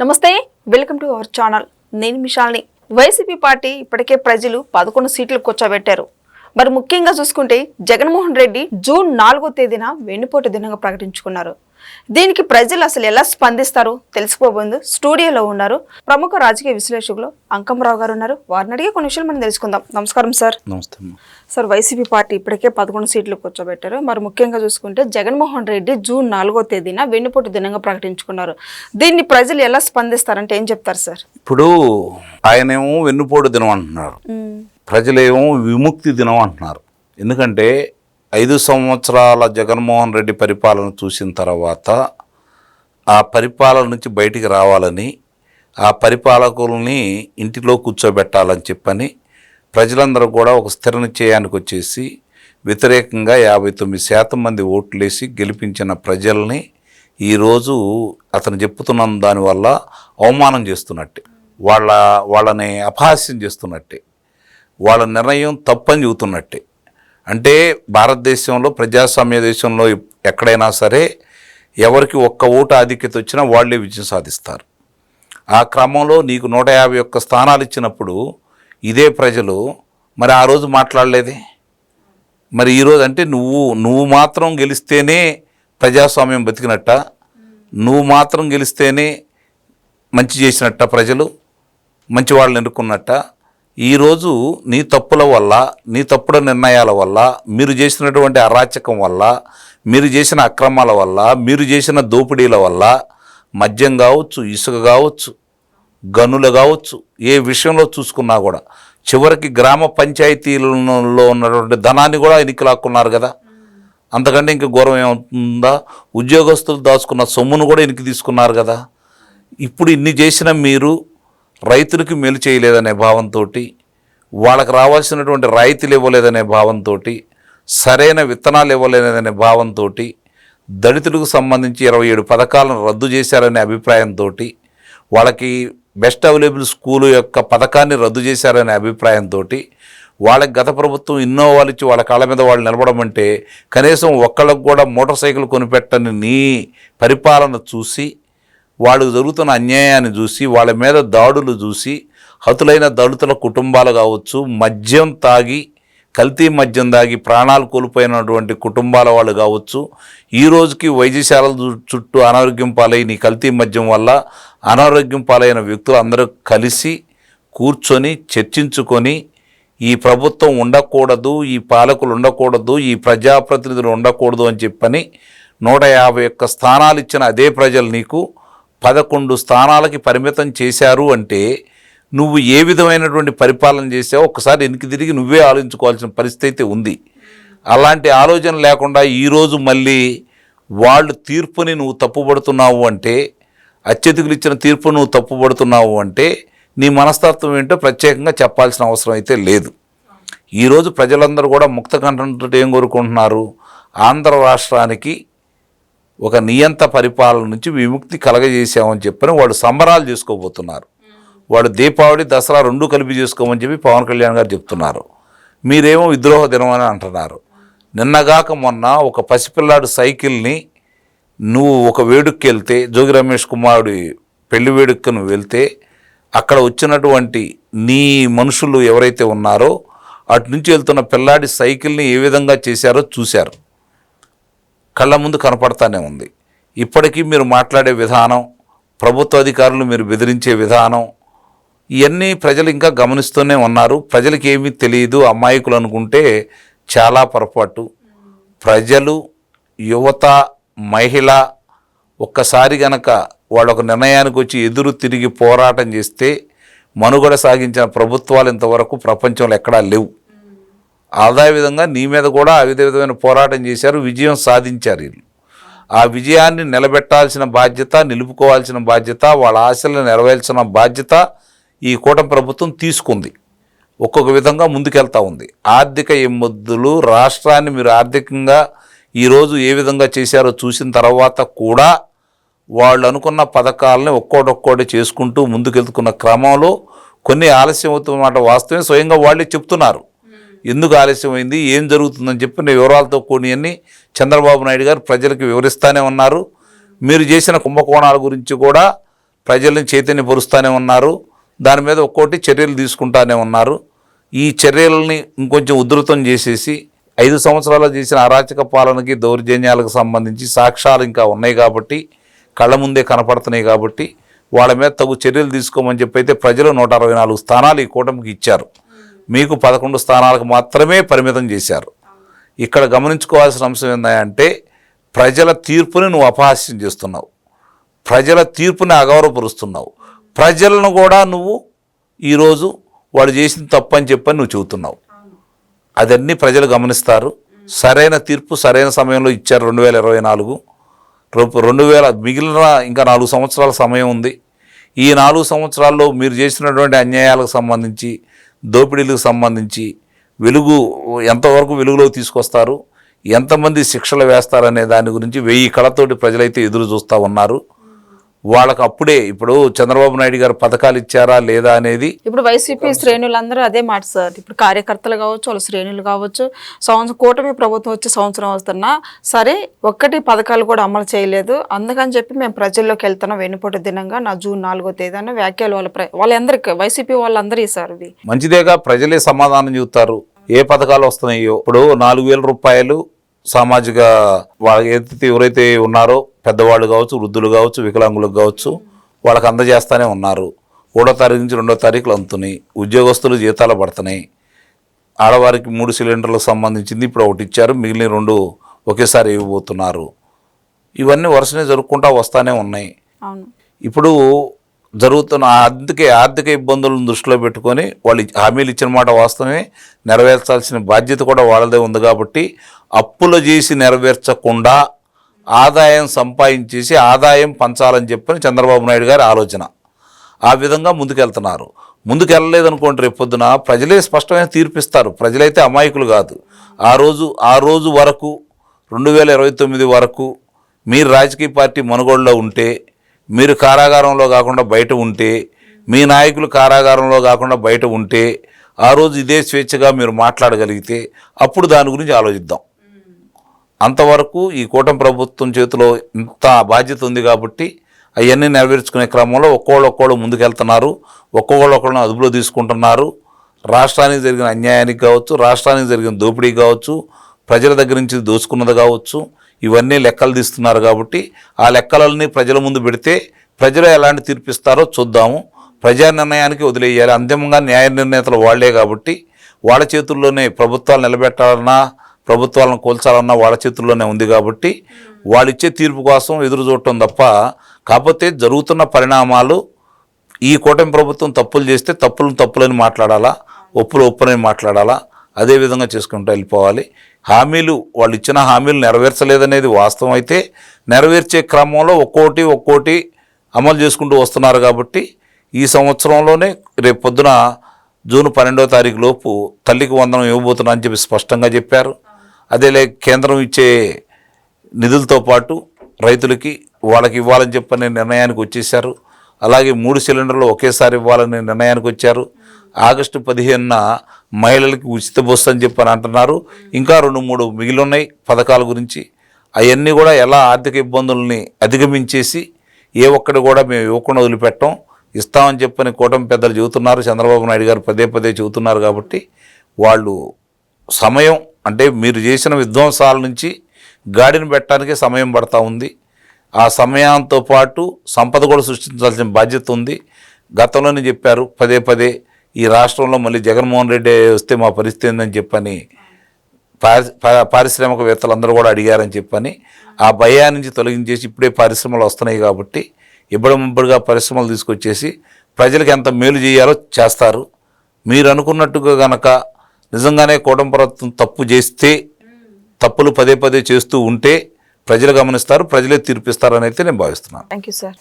నమస్తే welcome to our channel. నేను మిషాల్ని. YCP party ఇప్పటికే ప్రజలు పదకొండు సీట్లు కూర్చోబెట్టారు. మరి ముఖ్యంగా చూసుకుంటే జగన్మోహన్ రెడ్డి జూన్ నాలుగో తేదీన వెన్నుపోటు దినంగా ప్రకటించుకున్నారు. దీనికి ప్రజలు అసలు ఎలా స్పందిస్తారో? తెలుసుకోబోతుంది స్టూడియోలో ఉన్నారు ప్రముఖ రాజకీయ విశ్లేషకులు అంకమరావు గారు ఉన్నారు. వారిని అడిగే కొన్ని విషయాలు మనం తెలుసుకుందాం. నమస్కారం సార్. నమస్తే సార్ వైసీపీ పార్టీ ఇప్పటికే పదకొండు సీట్లు కూర్చోబెట్టారు. మరి ముఖ్యంగా చూసుకుంటే జగన్మోహన్ రెడ్డి జూన్ నాలుగో తేదీన వెన్నుపోటు దినంగా ప్రకటించుకున్నారు. దీన్ని ప్రజలు ఎలా స్పందిస్తారంటే ఏం చెప్తారు సార్? ఇప్పుడు ఆయనేమో వెన్నుపోటు దినం అంటున్నారు. ప్రజలేమో విముక్తి దినం అంటున్నారు. ఎందుకంటే ఐదు సంవత్సరాల జగన్మోహన్ రెడ్డి పరిపాలన చూసిన తర్వాత ఆ పరిపాలన నుంచి బయటికి రావాలని ఆ పరిపాలకుల్ని ఇంటిలో కూర్చోబెట్టాలని చెప్పని ప్రజలందరూ కూడా ఒక స్థిర నిశ్చయానికి వచ్చేసి వ్యతిరేకంగా యాభై తొమ్మిది శాతం మంది ఓట్లేసి గెలిపించిన ప్రజల్ని ఈరోజు అతను చెప్పుతున్న దానివల్ల అవమానం చేస్తున్నట్టే వాళ్ళ వాళ్ళని అపహాస్యం చేస్తున్నట్టే వాళ్ళ నిర్ణయం తప్పని చెబుతున్నట్టే. అంటే భారతదేశంలో ప్రజాస్వామ్య దేశంలో ఎక్కడైనా సరే ఎవరికి ఒక్క ఓటు ఆధిక్యత వచ్చినా వాళ్ళే విజయం సాధిస్తారు. ఆ క్రమంలో నీకు నూట యాభై ఒక్క స్థానాలు ఇచ్చినప్పుడు ఇదే ప్రజలు మరి ఆ రోజు మాట్లాడలేదే? మరి ఈరోజు అంటే నువ్వు నువ్వు మాత్రం గెలిస్తేనే ప్రజాస్వామ్యం బతికినట్ట నువ్వు మాత్రం గెలిస్తేనే మంచి చేసినట్ట ప్రజలు మంచి వాళ్ళని ఎన్నుకున్నట్ట ఈరోజు నీ తప్పుల వల్ల నీ తప్పుడు నిర్ణయాల వల్ల మీరు చేసినటువంటి అరాచకం వల్ల మీరు చేసిన అక్రమాల వల్ల మీరు చేసిన దోపిడీల వల్ల మద్యం కావచ్చు ఇసుక కావచ్చు గనులు కావచ్చు ఏ విషయంలో చూసుకున్నా కూడా చివరికి గ్రామ పంచాయతీలలో ఉన్నటువంటి ధనాన్ని కూడా ఎన్నిక లాక్కున్నారు కదా. అంతకంటే ఇంక ఘోరం ఏమవుతుందా? ఉద్యోగస్తులు దాచుకున్న సొమ్మును కూడా ఎనికి తీసుకున్నారు కదా. ఇప్పుడు ఇన్ని చేసిన మీరు రైతులకి మేలు చేయలేదనే భావంతో వాళ్ళకు రావాల్సినటువంటి రాయితీలు ఇవ్వలేదనే భావంతో సరైన విత్తనాలు ఇవ్వలేదనే భావంతో దళితులకు సంబంధించి ఇరవై ఏడు పథకాలను రద్దు చేశారనే అభిప్రాయంతో వాళ్ళకి బెస్ట్ అవైలబుల్ స్కూలు యొక్క పథకాన్ని రద్దు చేశారనే అభిప్రాయంతో వాళ్ళకి గత ప్రభుత్వం ఇన్నోవాలు ఇచ్చి వాళ్ళ కాళ్ళ మీద వాళ్ళు నిలబడమంటే కనీసం ఒక్కళ్ళకు కూడా మోటార్ సైకిల్ కొనిపెట్టని నీ పరిపాలన చూసి వాళ్ళు జరుగుతున్న అన్యాయాన్ని చూసి వాళ్ళ మీద దాడులు చూసి హతులైన దళితుల కుటుంబాలు కావచ్చు మద్యం తాగి కల్తీ మద్యం తాగి ప్రాణాలు కోల్పోయినటువంటి కుటుంబాల వాళ్ళు కావచ్చు ఈ రోజుకి వైద్యశాలల చు- చుట్టూ అనారోగ్యం పాలైన ఈ కల్తీ మద్యం వల్ల అనారోగ్యం పాలైన వ్యక్తులు అందరూ కలిసి కూర్చొని చర్చించుకొని ఈ ప్రభుత్వం ఉండకూడదు ఈ పాలకులు ఉండకూడదు ఈ ప్రజాప్రతినిధులు ఉండకూడదు అని చెప్పని నూట యాభై ఒక్క స్థానాలు ఇచ్చిన అదే ప్రజలు నీకు పదకొండు స్థానాలకి పరిమితం చేశారు అంటే నువ్వు ఏ విధమైనటువంటి పరిపాలన చేసావో ఒకసారి వెనక్కి తిరిగి నువ్వే ఆలోచించుకోవాల్సిన పరిస్థితి అయితే ఉంది. అలాంటి ఆలోచన లేకుండా ఈరోజు మళ్ళీ వాళ్ళు తీర్పుని నువ్వు తప్పుపడుతున్నావు అంటే అత్యధికులు ఇచ్చిన తీర్పు నువ్వు తప్పుపడుతున్నావు అంటే నీ మనస్తత్వం ఏంటో ప్రత్యేకంగా చెప్పాల్సిన అవసరం అయితే లేదు. ఈరోజు ప్రజలందరూ కూడా ముక్త కంఠంతో ఏం కోరుకుంటున్నారు? ఆంధ్ర రాష్ట్రానికి ఒక నియంత పరిపాలన నుంచి విముక్తి కలగజేసామని చెప్పని వాళ్ళు సంబరాలు చేసుకోబోతున్నారు. వాడు దీపావళి దసరా రెండు కలిపి చేసుకోమని చెప్పి పవన్ కళ్యాణ్ గారు చెప్తున్నారు. మీరేమో విద్రోహ దినం అని అంటున్నారు. నిన్నగాక మొన్న ఒక పసిపిల్లాడు సైకిల్ని నువ్వు ఒక వేడుక్కి వెళ్తే జోగి రమేష్ కుమారుడి పెళ్ళి వేడుక నువ్వు వెళ్తే అక్కడ వచ్చినటువంటి నీ మనుషులు ఎవరైతే ఉన్నారో అటు నుంచి వెళ్తున్న పిల్లాడి సైకిల్ని ఏ విధంగా చేశారో చూశారు. కళ్ళ ముందు కనపడతానే ఉంది. ఇప్పటికీ మీరు మాట్లాడే విధానం ప్రభుత్వ అధికారులు మీరు బెదిరించే విధానం ఇవన్నీ ప్రజలు ఇంకా గమనిస్తూనే ఉన్నారు. ప్రజలకి ఏమీ తెలియదు. అమాయకులు అనుకుంటే చాలా పొరపాటు. ప్రజలు యువత మహిళ ఒక్కసారి గనక వాళ్ళు ఒక నిర్ణయానికి వచ్చి ఎదురు తిరిగి పోరాటం చేస్తే మనుగడ సాగించిన ప్రభుత్వాలు ఇంతవరకు ప్రపంచంలో ఎక్కడా లేవు. అదేవిధంగా నీ మీద కూడా అదే విధమైన పోరాటం చేశారు విజయం సాధించారు వీళ్ళు. ఆ విజయాన్ని నిలబెట్టాల్సిన బాధ్యత నిలుపుకోవాల్సిన బాధ్యత వాళ్ళ ఆశలను నెరవేర్చిన బాధ్యత ఈ కూటమి ప్రభుత్వం తీసుకుంది. ఒక్కొక్క విధంగా ముందుకెళ్తా ఉంది. ఆర్థిక ఇమ్మొద్దులు రాష్ట్రాన్ని మీరు ఆర్థికంగా ఈరోజు ఏ విధంగా చేశారో చూసిన తర్వాత కూడా వాళ్ళు అనుకున్న పథకాలని ఒక్కోటొక్కోటి చేసుకుంటూ ముందుకెళ్తున్న క్రమంలో కొన్ని ఆలస్యం అవుతున్నమాట వాస్తవమే. స్వయంగా వాళ్ళే చెప్తున్నారు. ఎందుకు ఆలస్యమైంది? ఏం జరుగుతుందని చెప్పిన వివరాలతో కూడియన్ని చంద్రబాబు నాయుడు గారు ప్రజలకు వివరిస్తూనే ఉన్నారు. మీరు చేసిన కుంభకోణాల గురించి కూడా ప్రజల్ని చైతన్యపరుస్తూనే ఉన్నారు. దాని మీద ఒక్కోటి చర్యలు తీసుకుంటానే ఉన్నారు. ఈ చర్యలని ఇంకొంచెం ఉధృతం చేసేసి ఐదు సంవత్సరాలు చేసిన అరాచక పాలనకి దౌర్జన్యాలకు సంబంధించి సాక్ష్యాలు ఇంకా ఉన్నాయి కాబట్టి కళ్ళ ముందే కనపడుతున్నాయి కాబట్టి వాళ్ళ మీద తగు చర్యలు తీసుకోమని చెప్పి అయితే ప్రజలు నూట అరవై నాలుగు స్థానాలు ఈ కూటమికి ఇచ్చారు. మీకు పదకొండు స్థానాలకు మాత్రమే పరిమితం చేశారు. ఇక్కడ గమనించుకోవాల్సిన అంశం ఏంటంటే ప్రజల తీర్పుని నువ్వు అపహాస్యం చేస్తున్నావు. ప్రజల తీర్పుని అగౌరవపరుస్తున్నావు. ప్రజలను కూడా నువ్వు ఈరోజు వాడు చేసిన తప్పు అని చెప్పని నువ్వు చెబుతున్నావు. అదన్నీ ప్రజలు గమనిస్తారు. సరైన తీర్పు సరైన సమయంలో ఇచ్చారు రెండు వేల ఇరవై నాలుగు. రెండు వేల మిగిలిన ఇంకా నాలుగు సంవత్సరాల సమయం ఉంది. ఈ నాలుగు సంవత్సరాల్లో మీరు చేసినటువంటి అన్యాయాలకు సంబంధించి దోపిడీలకు సంబంధించి వెలుగు ఎంతవరకు వెలుగులోకి తీసుకొస్తారు ఎంతమంది శిక్షలు వేస్తారనే దాని గురించి వెయ్యి కళతోటి ప్రజలైతే ఎదురు చూస్తూ ఉన్నారు. వాళ్ళకు అప్పుడే ఇప్పుడు చంద్రబాబు నాయుడు గారు పథకాలు ఇచ్చారా లేదా అనేది ఇప్పుడు వైసీపీ శ్రేణులందరూ అదే మాట సార్. ఇప్పుడు కార్యకర్తలు కావచ్చు వాళ్ళ శ్రేణులు కావచ్చు సంవత్సరం కూటమి ప్రభుత్వం వచ్చి సంవత్సరం వస్తున్నా సరే ఒక్కటి పథకాలు కూడా అమలు చేయలేదు. అందుకని చెప్పి మేము ప్రజల్లోకి వెళ్తున్నాం వెన్నుపోటు దినంగా. నా జూన్ నాలుగో తేదీన వ్యాఖ్యలు వాళ్ళ వాళ్ళందరికీ వైసీపీ వాళ్ళందరూ సార్ ఇవి. మంచిదేగా ప్రజలే సమాధానం చెబుతారు ఏ పథకాలు వస్తున్నాయో. ఇప్పుడు నాలుగు వేల రూపాయలు సామాజిక వాళ్ళ ఏదైతే ఎవరైతే ఉన్నారో పెద్దవాళ్ళు కావచ్చు వృద్ధులు కావచ్చు వికలాంగులకు కావచ్చు వాళ్ళకి అందజేస్తానే ఉన్నారు. ఒకటో తారీఖు నుంచి రెండో తారీఖులు అందుతున్నాయి ఉద్యోగస్తులు జీతాలు పడుతున్నాయి. ఆడవారికి మూడు సిలిండర్లకు సంబంధించింది ఇప్పుడు ఒకటి ఇచ్చారు. మిగిలిన రెండు ఒకేసారి ఇవ్వబోతున్నారు. ఇవన్నీ వరుసనే జరుపుకుంటా వస్తానే ఉన్నాయి. ఇప్పుడు జరుగుతున్న అందుకే ఆర్థిక ఇబ్బందులను దృష్టిలో పెట్టుకొని వాళ్ళు హామీలు ఇచ్చిన మాట వాస్తవమే నెరవేర్చాల్సిన బాధ్యత కూడా వాళ్ళదే ఉంది కాబట్టి అప్పులు చేసి నెరవేర్చకుండా ఆదాయం సంపాదించేసి ఆదాయం పంచాలని చెప్పని చంద్రబాబు నాయుడు గారి ఆలోచన. ఆ విధంగా ముందుకెళ్తున్నారు. ముందుకెళ్ళలేదనుకోండి రేపొద్దున ప్రజలే స్పష్టమైన తీర్పిస్తారు. ప్రజలైతే అమాయకులు కాదు. ఆ రోజు ఆ రోజు వరకు రెండు వేల ఇరవై తొమ్మిది వరకు మీరు రాజకీయ పార్టీ మనుగోడలో ఉంటే మీరు కారాగారంలో కాకుండా బయట ఉంటే మీ నాయకులు కారాగారంలో కాకుండా బయట ఉంటే ఆ రోజు ఇదే స్వేచ్ఛగా మీరు మాట్లాడగలిగితే అప్పుడు దాని గురించి ఆలోచిద్దాం. అంతవరకు ఈ కూటమి ప్రభుత్వం చేతిలో ఇంత బాధ్యత ఉంది కాబట్టి అవన్నీ నెరవేర్చుకునే క్రమంలో ఒక్కోళ్ళు ఒక్కోళ్ళు ముందుకెళ్తున్నారు ఒక్కొక్కళ్ళు ఒక్కోళ్ళని అదుపులో తీసుకుంటున్నారు. రాష్ట్రానికి జరిగిన అన్యాయానికి కావచ్చు రాష్ట్రానికి జరిగిన దోపిడీ కావచ్చు ప్రజల దగ్గర నుంచి దోచుకున్నది కావచ్చు ఇవన్నీ లెక్కలు తీస్తున్నారు కాబట్టి ఆ లెక్కలన్నీ ప్రజల ముందు పెడితే ప్రజలు ఎలాంటి తీర్పిస్తారో చూద్దాము. ప్రజా నిర్ణయానికి వదిలేయాలి. అంతిమంగా న్యాయ నిర్ణేతలు వాళ్ళే కాబట్టి వాళ్ళ చేతుల్లోనే ప్రభుత్వాలు నిలబెట్టాలన్నా ప్రభుత్వాలను కోల్చాలన్నా వాళ్ళ చేతుల్లోనే ఉంది కాబట్టి వాళ్ళు ఇచ్చే తీర్పు కోసం ఎదురు చూడటం తప్ప కాకపోతే జరుగుతున్న పరిణామాలు ఈ కూటమి ప్రభుత్వం తప్పులు చేస్తే తప్పులను తప్పులని మాట్లాడాలా ఒప్పులు ఒప్పులని మాట్లాడాలా అదే విధంగా చేసుకుంటూ వెళ్ళిపోవాలి. హామీలు వాళ్ళు ఇచ్చిన హామీలు నెరవేర్చలేదనేది వాస్తవం అయితే నెరవేర్చే క్రమంలో ఒక్కోటి ఒక్కోటి అమలు చేసుకుంటూ వస్తున్నారు కాబట్టి ఈ సంవత్సరంలోనే రేపు పొద్దున జూన్ పన్నెండో తారీఖు లోపు తల్లికి వందనం ఇవ్వబోతున్నా అని చెప్పి స్పష్టంగా చెప్పారు. అదేలే కేంద్రం ఇచ్చే నిధులతో పాటు రైతులకి వాళ్ళకి ఇవ్వాలని చెప్పని నిర్ణయానికి వచ్చేసారు అలాగే మూడు సిలిండర్లు ఒకేసారి ఇవ్వాలని నిర్ణయానికి వచ్చారు. ఆగస్టు పదిహేనున మహిళలకి ఉచిత బస్సు అని చెప్పని అంటున్నారు. ఇంకా రెండు మూడు మిగిలి ఉన్నాయి పథకాల గురించి. అవన్నీ కూడా ఎలా ఆర్థిక ఇబ్బందుల్ని అధిగమించేసి ఏ ఒక్కటి కూడా మేము ఇవ్వకుండా వదిలిపెట్టం. ఇస్తామని చెప్పని కూటమి పెద్దలు చెబుతున్నారు. చంద్రబాబు నాయుడు గారు పదే పదే చెబుతున్నారు కాబట్టి వాళ్ళు సమయం అంటే మీరు చేసిన విధ్వంసాల నుంచి గాడిని పెట్టడానికి సమయం పడతా ఉంది. ఆ సమయంతో పాటు సంపద కూడా సృష్టించాల్సిన బాధ్యత ఉంది. గతంలోనే చెప్పారు పదే పదే ఈ రాష్ట్రంలో మళ్ళీ జగన్మోహన్ రెడ్డి వస్తే మా పరిస్థితి ఏందని చెప్పని పారి పారిశ్రామికవేత్తలు అందరూ కూడా అడిగారని చెప్పని ఆ భయా నుంచి తొలగించేసి ఇప్పుడే పరిశ్రమలు వస్తున్నాయి కాబట్టి ఇబ్బడిబ్బడిగా పరిశ్రమలు తీసుకొచ్చేసి ప్రజలకు ఎంత మేలు చేయాలో చేస్తారు. మీరు అనుకున్నట్టుగా గనక నిజంగానే కూటమి ప్రభుత్వం తప్పు చేస్తే తప్పులు పదే పదే చేస్తూ ఉంటే ప్రజలు గమనిస్తారు ప్రజలే తీర్పిస్తారని అయితే నేను భావిస్తున్నాను. Thank you sir.